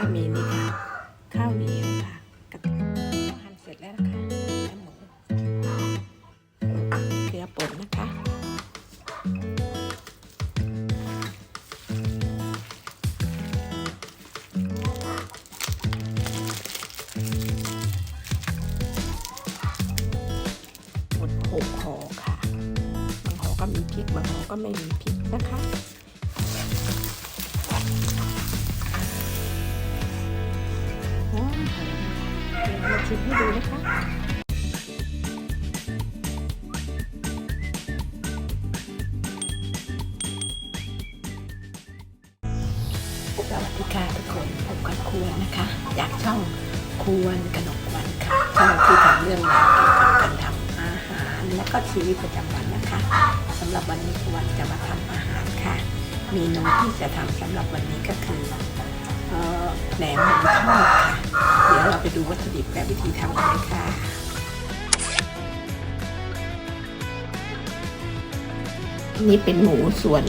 ก็มีนี่ค่ะ ข้าวเหนียวค่ะกับหั่นเสร็จแล้วนะคะและหมูเกลือป่นนะคะหมดหกห่อค่ะ บางห่อก็มีพริก บางห่อก็ไม่มีพริกนะคะ ให้ดูนะคะสวัสดีค่ะทุกคนพบกับควนะคะจากช่องควรกนกวันค่ะช่องที่ทำเรื่องราวเกี่ยวกับการทำอาหารและก็ชีวิตประจำวันนะคะสำหรับวันนี้ควจะมาทำอาหารค่ะ เมนูที่จะทำสำหรับวันนี้ก็คือ แหนมหมูทอดค่ะเดี๋ยวเราไปดูวัตถุดิบและวิธีทำกันเลยค่ะนี่เป็นหมูส่วน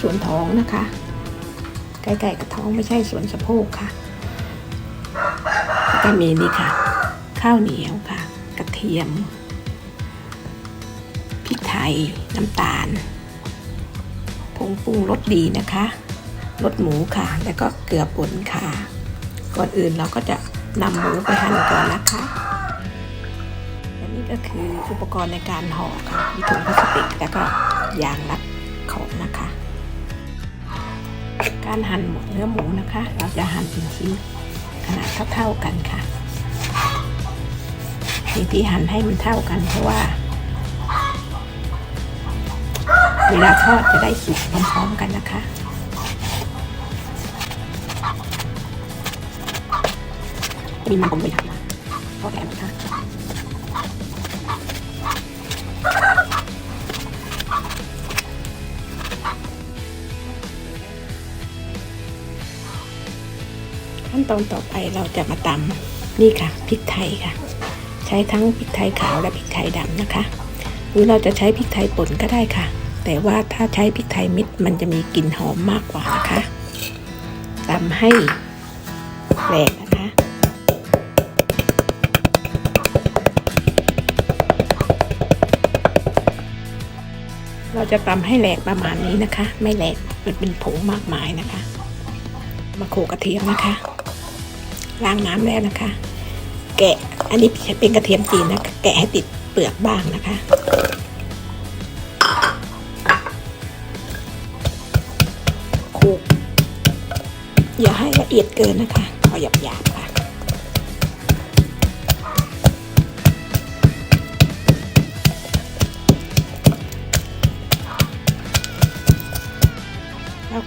ส่วนท้องนะคะ ใกล้ๆกับท้องไม่ใช่ส่วนสะโพกค่ะก็มีนี่ค่ะ ข้าวเหนียวค่ะ กระเทียมพริกไทย น้ำตาลผงปรุงรสดีนะคะ รสหมูค่ะ แล้วก็เกลือป่นค่ะ ก่อนอื่นเราก็จะนำหมูไปหั่นก่อนนะคะและนี่ก็คืออุปกรณ์ในการห่อค่ะ มีถุงพลาสติกแล้วก็ยางรัดของนะคะ การหั่นหมูเนื้อหมูนะคะ เราจะหั่นเป็นชิ้นขนาดเท่าๆกันค่ะสิ่งที่หั่นให้มันเท่ากันเพราะว่า เวลาทอดจะได้สุกพร้อมๆกันนะคะ มีมันผมไปทำมาทอแล้วนะคะขั้นตอนต่อไปเราจะมาตำนี่ค่ะพริกไทยค่ะ ใช้ทั้งพริกไทยขาวและพริกไทยดำนะคะ หรือเราจะใช้พริกไทยป่นก็ได้ค่ะ แต่ว่าถ้าใช้พริกไทยเม็ดมันจะมีกลิ่นหอมมากกว่านะคะตำให้แหลก เราจะตำให้แหลกประมาณนี้นะคะ ไม่แหลกมันเป็นผงมากมายนะคะ มาโขกกระเทียมนะคะ ล้างน้ำแล้วนะคะ แกะอันนี้เป็นกระเทียมจีนนะแกะให้ติดเปลือกบ้างนะคะโขกอย่าให้ละเอียดเกินนะคะเอหยาบๆ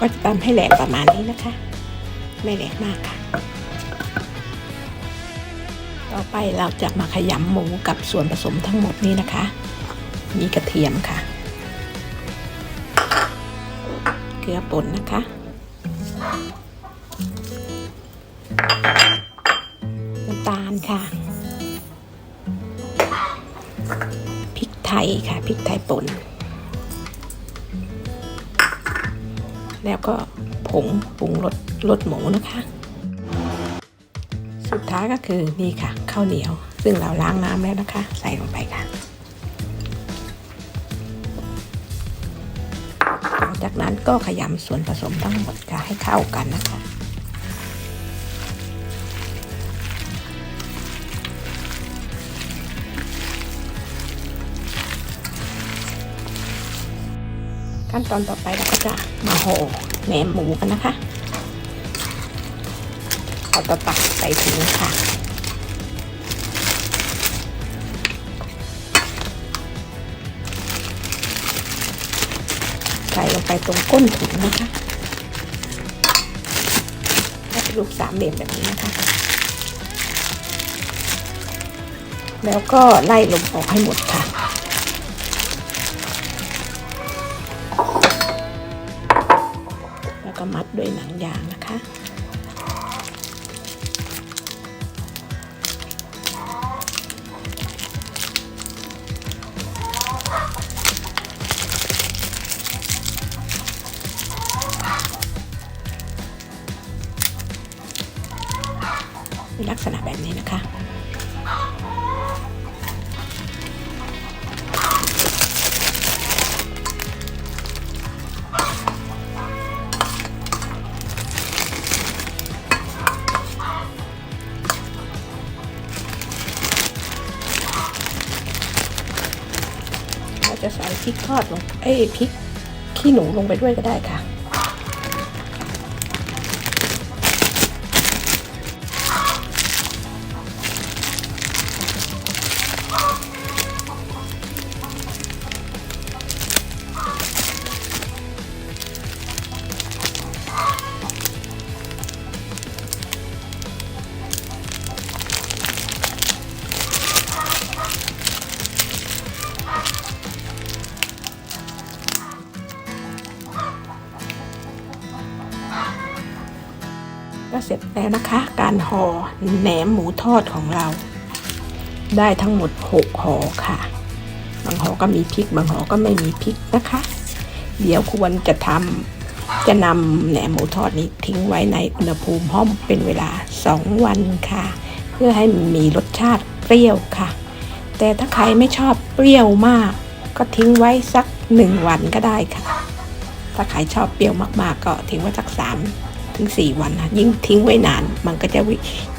ก็จะตำให้แหลกประมาณนี้นะคะ ไม่แหลกมากค่ะ ต่อไปเราจะมาขยำหมูกับส่วนผสมทั้งหมดนี้นะคะ มีกระเทียมค่ะ เกลือป่นนะคะน้ำตาลค่ะพริกไทยค่ะพริกไทยป่น แล้วก็ผงปรุงรสรสหมูนะคะ สุดท้ายก็คือนี่ค่ะข้าวเหนียว ซึ่งเราล้างน้ำแล้วนะคะ ใส่ลงไปค่ะหลังจากนั้นก็ขยำส่วนผสมทั้งหมดค่ะให้เข้ากันนะคะ ขั้นตอนต่อไปเราก็จะมาห่อแหนมหมูกันนะคะเอาตะตักใส่ถุงค่ะใส่ลงไปตรงก้นถุงนะคะให้เป็นรูปสามเหลี่ยมแบบนี้นะคะ แล้วก็ไล่ลมออกให้หมดค่ะ มัดด้วยหนังยางนะคะมีลักษณะแบบนี้นะคะ จะใส่พริกทอดลงเอ้พริกขี้หนูลงไปด้วยก็ได้ค่ะ ก็เสร็จแล้วนะคะ การห่อแหนมหมูทอดของเรา ได้ทั้งหมด 6ห่อค่ะ บางห่อก็มีพริก บางห่อก็ไม่มีพริกนะคะ เดี๋ยวควรจะทำจะนำแหนมหมูทอดนี้ทิ้งไว้ในอุณหภูมิห้องเป็นเวลา 2 วันค่ะ เพื่อให้มันมีรสชาติเปรี้ยวค่ะ แต่ถ้าใครไม่ชอบเปรี้ยวมาก ก็ทิ้งไว้สักหนึ่งวันก็ได้ค่ะ ถ้าใครชอบเปรี้ยวมากๆ ก็ทิ้งไว้สักสาม ถึง 4 วันนะยิ่งทิ้งไว้นาน มันก็จะ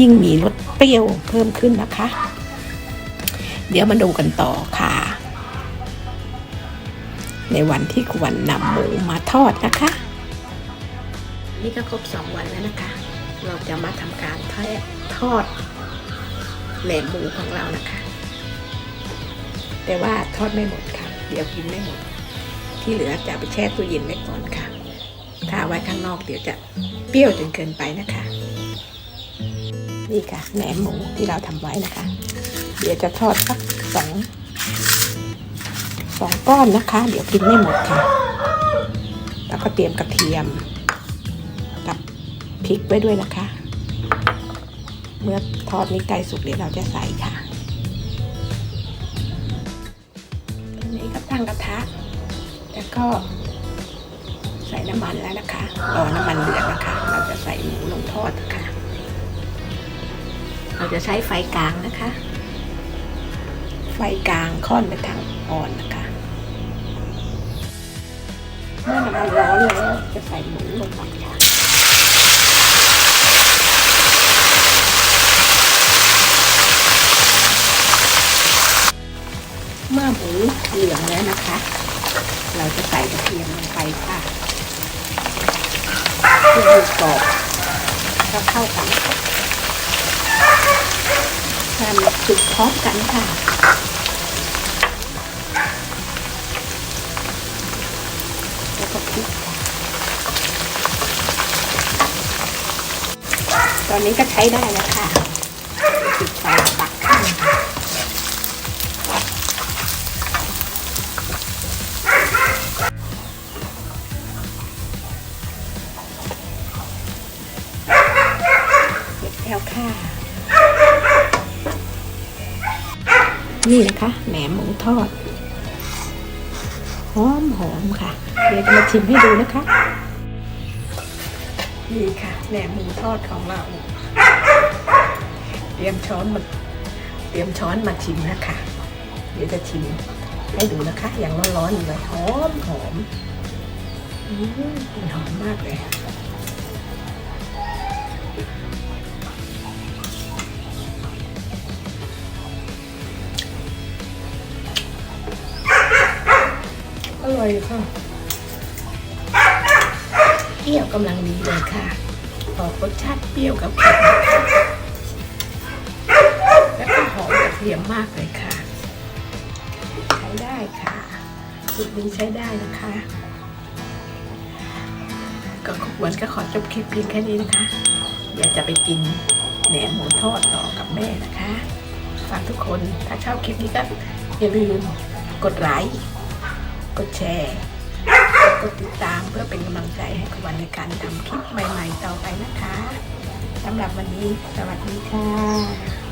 ยิ่งมีรสเปรี้ยวเพิ่มขึ้นนะคะ เดี๋ยวมาดูกันต่อค่ะ ในวันที่ควรนำหมูมาทอดนะคะ นี่ก็ครบ 2 วันแล้วนะคะ เราจะมาทำการทอดทอดแหนมหมูของเรานะคะ แต่ว่าทอดไม่หมดค่ะ เดี๋ยวกินไม่หมด ที่เหลือจะไปแช่ตู้เย็นไว้ก่อนค่ะ ไว้ข้างนอกเดี๋ยวจะเปรี้ยวจนเกินไปนะคะ นี่ค่ะแหนมหมูที่เราทำไว้นะคะ เดี๋ยวจะทอดสักสองสองก้อนนะคะ เดี๋ยวกินไม่หมดค่ะ แล้วก็เตรียมกระเทียม กับพริกไว้ด้วยนะคะ เมื่อทอดนี้ใกล้สุกเดี๋ยวเราจะใส่ค่ะอันนี้ก็ตั้งกระทะแล้วก็ ส่น้ำมันแล้วนะคะรอน้ำมันเดือดนะคะ เราจะใส่หมูลงทอดนะคะเราจะใช้ไฟกลางนะคะ ไฟกลางค่อนไปทางอ่อนนะคะเมื่อน้ำมันร้อนแล้วจะใส่หมูลงไปค่ะเมื่อหมูเหลืองแล้วนะคะ เราจะใส่กระเทียมลงไปค่ะ เพื่อให้กรอบก็เข้ากันทำสุกพร้อมกันค่ะแล้วก็พริกตอนนี้ก็ใช้ได้แล้วค่ะปิดไฟ นี่นะคะแหนมหมูทอดหอมหอมค่ะ เดี๋ยวจะมาชิมให้ดูนะคะ นี่ค่ะแหนมหมูทอดของเรา เตรียมช้อนมาเตรียมช้อนมาชิมนะคะ เดี๋ยวจะชิมให้ดูนะคะ อย่างร้อนๆอยู่เลยหอมหอมอืมหอมมากเลย ร่อยค่ะเปรี้ยวกำลังดีเลยค่ะออกรสชาติเปรี้ยวกับแล้วก็หอมกระเทียมมากเลยค่ะ ใช้ได้ค่ะสูตรนี้ใช้ได้นะคะก็วันก็ขอจบคลิปเพียงแค่นี้นะคะเดี๋ยวจะไปกินแหนมหมูทอดต่อกับแม่นะคะ ฝากทุกคนถ้าชอบคลิปนี้ก็อย่าลืมกดไลค์ กดแชร์ กดติดตามเพื่อเป็นกำลังใจให้กับวันในการทำคลิปใหม่ ๆ ต่อไปนะคะสำหรับวันนี้ สวัสดีค่ะ